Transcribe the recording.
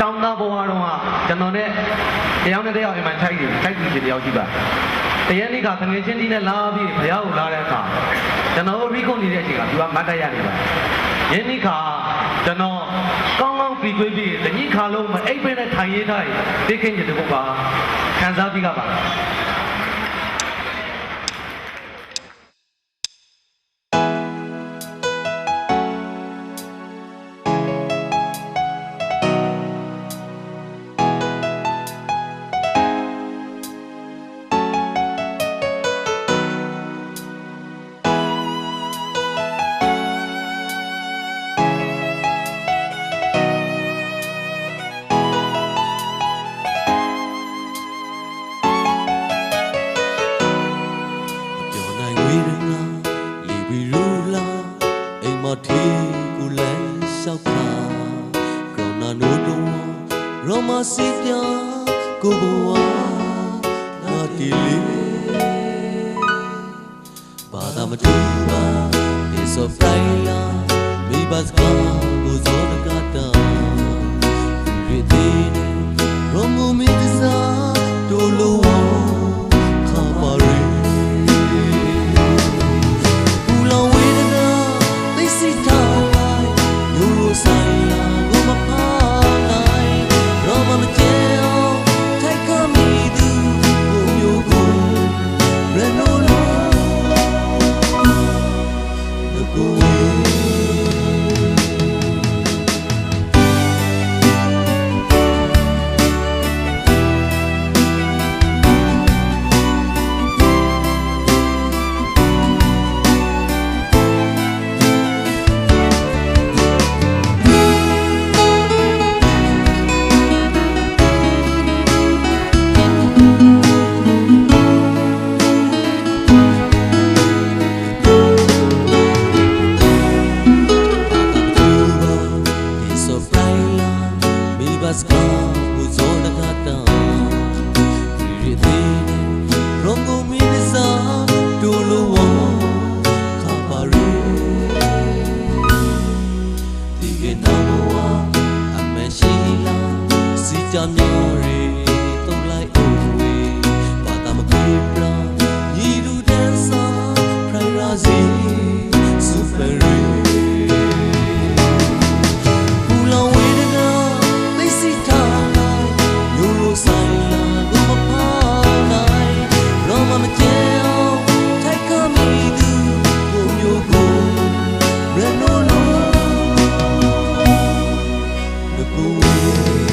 တောင်းသားဘဝတော့ကကျွန်တော်နဲ့တရားနဲ့တရားအိမ်မှာထိုက်တယ်ထိုက်သူချင်းတယောက်ရှိပါတရားနေ့ကငွေချင်းတီးနဲ့လာပြီးဘုရားကိုလာတဲ့အခါကျွန်တော်တို့ရီကုန်နေတဲ့အချိန်ကသူကမတ်တရနေပါယင်းဒီခါကျွန်တော်ကောင်းကောင်းပြီးကွေးပြီးတညိခါလုံးမအိပ်ပဲနဲ့ထိုင်ရေးထားတယ်သိခင်ချင်တဲ့ဘုရားခံစားပြီးကပါပြော အိမ်မထီကိုလဲလျှောက်ပါကရောနာနိုတော့ရောမစီပြကိုဘဝနာတီလေးဘာသာမတူပါဒီဆိုဖရိုင်လာ ရှာမျိုးတွေတုံလိုက်အိုဝေးဘာသာမပြေပလောင်ညီလူတန်းစာဖရိုင်ရာစီစူပါရီဘူလောင်ဝေးတကားသိစိတ်ထားလိုက်လူလိုဆိုင်လာဘူးမပါနိုင်ရောမမကျဲအောင်ထိုက်ကမီသူကိုမျိုးကိုရနိုလို Thank you.